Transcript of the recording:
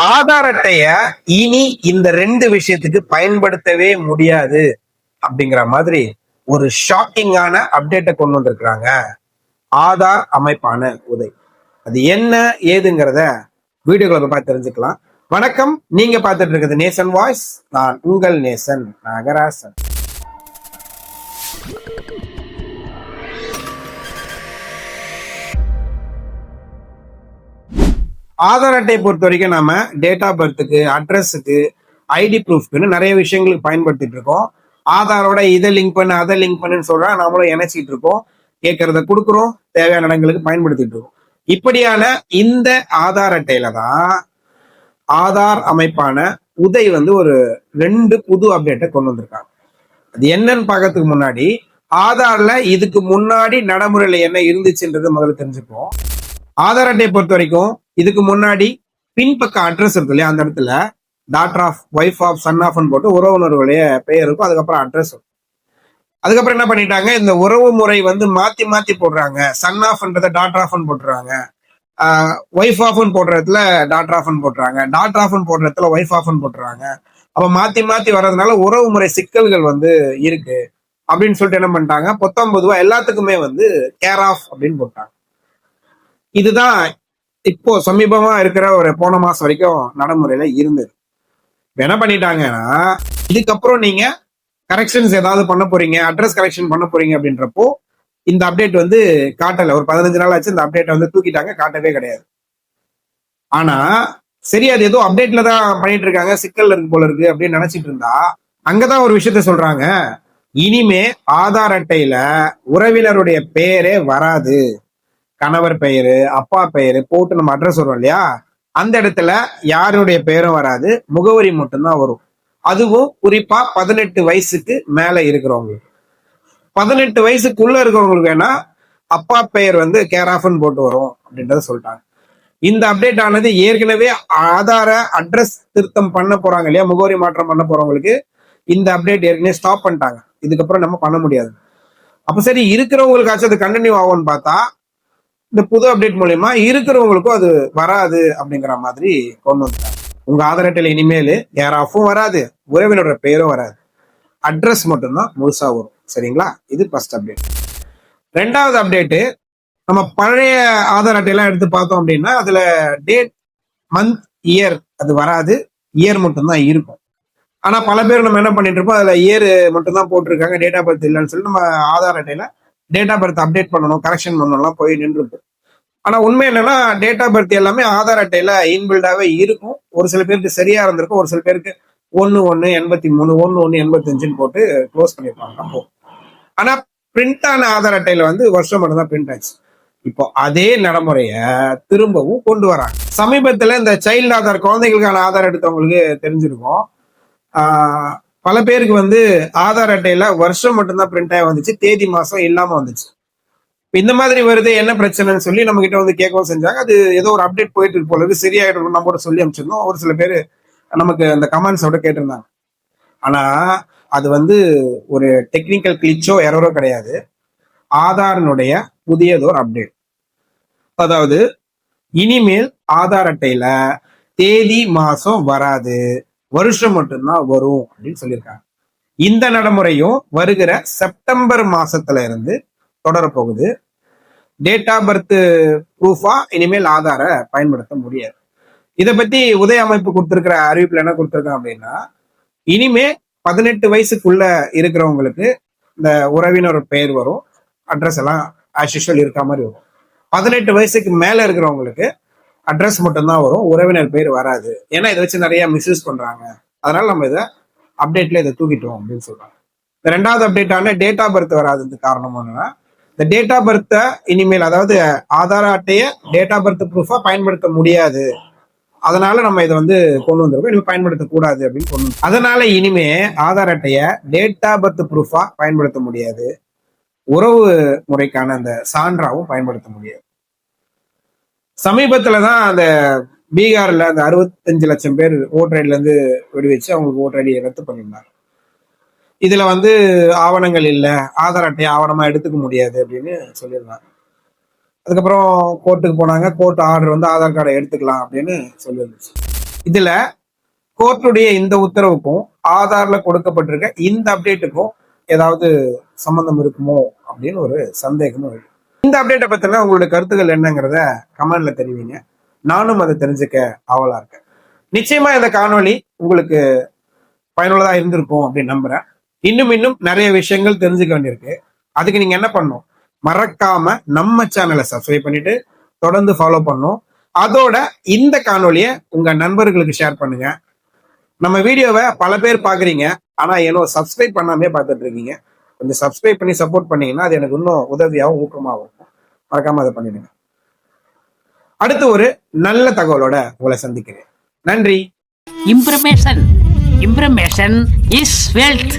ஆதார் அட்டைய இனி இந்த ரெண்டு விஷயத்துக்கு பயன்படுத்தவே முடியாது அப்படிங்கிற மாதிரி ஒரு ஷாக்கிங்கான அப்டேட்டை கொண்டு வந்திருக்கிறாங்க. ஆதார் அமைப்பான உதவி. அது என்ன ஏதுங்கிறத வீடியோக்களை பார்த்து தெரிஞ்சுக்கலாம். வணக்கம். நீங்க பார்த்துட்டு இருக்கிறது நேசன் வாய்ஸ். நான் உங்கள் நேசன் நாகராசன். ஆதார் அட்டையை பொறுத்த வரைக்கும் நாம டேட் ஆஃப் பர்த்துக்கு அட்ரஸுக்கு ஐடி ப்ரூஃப்க்குன்னு நிறைய விஷயங்களுக்கு பயன்படுத்திட்டு இருக்கோம். ஆதாரோட இதை லிங்க் பண்ணு அதை லிங்க் பண்ணுன்னு சொல்றா நாமளும் இணைச்சிட்டு இருக்கோம். கேட்கறத கொடுக்குறோம் தேவையான இடங்களுக்கு பயன்படுத்திட்டு இருக்கோம். இப்படியான இந்த ஆதார் அட்டையில தான் ஆதார் அமைப்பான உதய் வந்து ஒரு ரெண்டு புது அப்டேட்டை கொண்டு வந்திருக்காங்க. அது என்னன்னு பார்க்கறதுக்கு முன்னாடி ஆதார்ல இதுக்கு முன்னாடி நடைமுறையில என்ன இருந்துச்சுன்றது முதல்ல தெரிஞ்சுப்போம். ஆதார் அட்டையை பொறுத்த வரைக்கும் இதுக்கு முன்னாடி பின்பக்க அட்ரஸ் இருக்கு இல்லையா அந்த இடத்துல daughter of wife of son ஆஃப்னு போட்டு உறவினர்களுடைய பெயர் இருக்கும். அதுக்கப்புறம் அட்ரஸ் இருக்கும் அதுக்கப்புறம் என்ன பண்ணிட்டாங்க இந்த உறவு முறை வந்து மாத்தி மாத்தி போடுறாங்க. சன் ஆஃப்ன்றத டாக்டர் ஆஃப்னு போட்டுறாங்க. ஒய்ஃப் ஆஃப்னு போடுற இடத்துல டாக்டர் ஆஃப்னு போட்டுறாங்க. டாக்டர் ஆஃப்னு போடுற இடத்துல ஒய்ஃப் ஆஃப்னு போட்டுறாங்க. அப்போ மாத்தி மாத்தி வர்றதுனால உறவு முறை சிக்கல்கள் வந்து இருக்கு. அப்படின்னு சொல்லிட்டு என்ன பண்ணிட்டாங்க பொத்தொன்பதுவா எல்லாத்துக்குமே வந்து கேர் ஆஃப் அப்படின்னு போட்டாங்க. இதுதான் இப்போ சமீபமா இருக்கிற ஒரு போன மாசம் வரைக்கும் நடைமுறையில இருந்தது. என்ன பண்ணிட்டாங்கன்னா இதுக்கப்புறம் நீங்க கரெக்ஷன்ஸ் ஏதாவது பண்ண போறீங்க அட்ரஸ் கரெக்ஷன் பண்ண போறீங்க அப்படின்றப்போ இந்த அப்டேட் வந்து காட்டல. ஒரு பதினஞ்சு நாள் ஆச்சு இந்த அப்டேட் வந்து தூக்கிட்டாங்க காட்டவே கிடையாது. ஆனா சரி அது ஏதோ அப்டேட்ல தான் பண்ணிட்டு இருக்காங்க சிக்கல் இருக்கு போல இருக்கு அப்படின்னு நினைச்சிட்டு இருந்தா அங்கதான் ஒரு விஷயத்த சொல்றாங்க. இனிமே ஆதார் அட்டையில உறவினருடைய பேரே வராது. கணவர் பெயரு அப்பா பெயரு போட்டு நம்ம அட்ரஸ் வரும் இல்லையா? அந்த இடத்துல யாருடைய பெயரும் வராது முகவரி மட்டும்தான் வரும். அதுவும் குறிப்பா பதினெட்டு வயசுக்கு மேல இருக்கிறவங்களுக்கு. பதினெட்டு வயசுக்குள்ள இருக்கிறவங்களுக்கு வேணா அப்பா பெயர் வந்து கேர் ஆஃப்னு போட்டு வரும் அப்படின்றத சொல்லிட்டாங்க. இந்த அப்டேட் ஆனது ஏற்கனவே ஆதார அட்ரஸ் திருத்தம் பண்ண போறாங்க இல்லையா? முகவரி மாற்றம் பண்ண போறவங்களுக்கு இந்த அப்டேட் ஏற்கனவே ஸ்டாப் பண்ணிட்டாங்க. இதுக்கப்புறம் நம்ம பண்ண முடியாது. அப்ப சரி இருக்கிறவங்களுக்காச்சும் அது கண்டினியூ ஆகும்னு பார்த்தா இந்த புது அப்டேட் மூலயமா இருக்கிறவங்களுக்கும் அது வராது அப்படிங்கிற மாதிரி கொண்டு வந்துட்டாங்க. உங்க ஆதார் அட்டையில இனிமேல் யாராஃபும் ஆஃபும் வராது உறவினரோட பேரும் வராது. அட்ரஸ் மட்டும்தான் முழுசா வரும். சரிங்களா? இது ஃபர்ஸ்ட் அப்டேட் ரெண்டாவது அப்டேட்டு நம்ம பழைய ஆதார் அட்டையெல்லாம் எடுத்து பார்த்தோம் அப்படின்னா அதுல டேட் மந்த் இயர் அது வராது. இயர் மட்டும்தான் இருக்கும். ஆனா பல பேர் நம்ம என்ன பண்ணிட்டு இருப்போம் அதுல இயர் மட்டும்தான் போட்டிருக்காங்க டேட் ஆஃப் பர்த் இல்லைன்னு சொல்லி நம்ம ஆதார் அட்டையில டேட் ஆஃப் பர்த் அப்டேட் பண்ணணும் கரெக்ஷன் பண்ணணும்லாம் போய் நின்றுருக்கு. ஆனா உண்மை என்னன்னா டேட் ஆஃப் பர்த் எல்லாமே ஆதார் அட்டையில இன்பில்டாவே இருக்கும். ஒரு சில பேருக்கு சரியா இருந்திருக்கும் ஒரு சில பேருக்கு ஒன்னு ஒன்னு எண்பத்தி மூணு ஒன்னு ஒன்னு எண்பத்தஞ்சுன்னு போட்டு க்ளோஸ் பண்ணிருப்பாங்க. அப்போ ஆனா பிரிண்ட் ஆன ஆதார் அட்டையில வந்து வருஷம் மட்டும் தான் பிரிண்ட் ஆச்சு. இப்போ அதே நடைமுறைய திரும்பவும் கொண்டு வராங்க. சமீபத்துல இந்த சைல்டு ஆதார் குழந்தைகளுக்கான ஆதார் எடுத்தவங்களுக்கு தெரிஞ்சிருக்கும். ஆஹ் பல பேருக்கு வந்து ஆதார் அட்டையில வருஷம் மட்டும்தான் பிரிண்ட் ஆகி வந்துச்சு. தேதி மாசம் இல்லாம வந்துச்சு. இந்த மாதிரி வருது என்ன பிரச்சனைன்னு சொல்லி நம்ம கிட்ட வந்து கேட்கவும் செஞ்சாங்க. அது ஏதோ ஒரு அப்டேட் போயிட்டு இருக்கு போல இருக்கு சரியாயிடும் நம்ம கூட சொல்லி அனுப்பிச்சிருந்தோம். ஒரு சில பேர் நமக்கு அந்த கமெண்ட்ஸோட கேட்டிருந்தாங்க. ஆனா அது வந்து ஒரு டெக்னிக்கல் கிளிச்சோ எரரோ கிடையாது. ஆதாரினுடைய புதியதோர் அப்டேட் அதாவது இனிமேல் ஆதார் அட்டையில தேதி மாசம் வராது. வருஷம் மட்டும்தான் வரும் அப்படின்னு சொல்லியிருக்காங்க. இந்த நடைமுறையும் வருகிற செப்டம்பர் மாசத்துல இருந்து தொடரப்போகுது. டேட் ஆஃப் பர்த் ப்ரூஃபா இனிமேல் ஆதாரை பயன்படுத்த முடியாது. இதை பத்தி உதய அமைப்பு கொடுத்துருக்கிற அறிவிப்புல என்ன கொடுத்துருக்காங்க அப்படின்னா இனிமே பதினெட்டு வயசுக்குள்ள இருக்கிறவங்களுக்கு இந்த உறவினர் பெயர் வரும் அட்ரஸ் எல்லாம் ஆஸ் யூஷுவல் இருக்க மாதிரி வரும். பதினெட்டு வயசுக்கு மேல இருக்கிறவங்களுக்கு அட்ரஸ் மட்டும்தான் வரும். உறவினர் பேர் வராது. ஏன்னா இதை வச்சு நிறைய மிஸ்யூஸ் பண்றாங்க. அதனால நம்ம இதை அப்டேட்ல இதை தூக்கிட்டோம் அப்படின்னு சொல்றாங்க. இந்த ரெண்டாவது அப்டேட்டான டேட் ஆஃப் பர்த் வராததுக்கு காரணம் என்னன்னா இந்த டேட் ஆஃப் பர்த்தை இனிமேல் அதாவது ஆதார் அட்டையை டேட் ஆஃப் பர்த் ப்ரூஃபா பயன்படுத்த முடியாது. அதனால நம்ம இதை வந்து கொண்டு வந்திருக்கோம். இனிமேல் பயன்படுத்தக்கூடாது அப்படின்னு கொண்டு அதனால இனிமே ஆதார் அட்டையை டேட் ஆஃப் பர்த் ப்ரூஃபா பயன்படுத்த முடியாது. உறவு முறைக்கான அந்த சான்றாவும் பயன்படுத்த முடியாது. சமீபத்துல தான் அந்த பீகார்ல அந்த அறுபத்தஞ்சு லட்சம் பேர் ஓட்டர் ஐடில இருந்து வெடிவச்சு அவங்களுக்கு ஓட்டர் ஐடியை ரத்து பண்ணியிருந்தாங்க. இதுல வந்து ஆவணங்கள் இல்லை ஆதார் அட்டையை ஆவணமா எடுத்துக்க முடியாது அப்படின்னு சொல்லியிருந்தாங்க. அதுக்கப்புறம் கோர்ட்டுக்கு போனாங்க கோர்ட் ஆர்டர் வந்து ஆதார் கார்டை எடுத்துக்கலாம் அப்படின்னு சொல்லியிருந்துச்சு. இதுல கோர்ட்டுடைய இந்த உத்தரவுக்கும் ஆதார்ல கொடுக்கப்பட்டிருக்க இந்த அப்டேட்டுக்கும் ஏதாவது சம்பந்தம் இருக்குமோ அப்படின்னு ஒரு சந்தேகமும் இருக்கு இந்த அப்டேட்டை பத்தின உங்களுடைய கருத்துக்கள் என்னங்கிறத கமெண்ட்ல தெரிவிங்க. நானும் அதை தெரிஞ்சுக்க ஆவலா இருக்கேன். நிச்சயமா இந்த காணொலி உங்களுக்கு பயனுள்ளதா இருந்திருக்கும் அப்படின்னு நம்புறேன். இன்னும் இன்னும் நிறைய விஷயங்கள் தெரிஞ்சுக்க வேண்டியிருக்கு. அதுக்கு நீங்க என்ன பண்ணும் மறக்காம நம்ம சேனலை சப்ஸ்கிரைப் பண்ணிட்டு தொடர்ந்து ஃபாலோ பண்ணும் அதோட இந்த காணொலியை உங்க நண்பர்களுக்கு ஷேர் பண்ணுங்க. நம்ம வீடியோவை பல பேர் பாக்குறீங்க ஆனா ஏனோ சப்ஸ்கிரைப் பண்ணாமே பார்த்துட்டு இருக்கீங்க. கொஞ்சம் சப்ஸ்கிரைப் பண்ணி சப்போர்ட் பண்ணீங்கன்னா அது எனக்கு இன்னும் உதவியாகவும் ஊக்கமாகவும் மறக்காம அதை பண்ணிடுங்க அடுத்து ஒரு நல்ல தகவலோட உங்களை சந்திக்கிறேன் நன்றி Information. Information is wealth.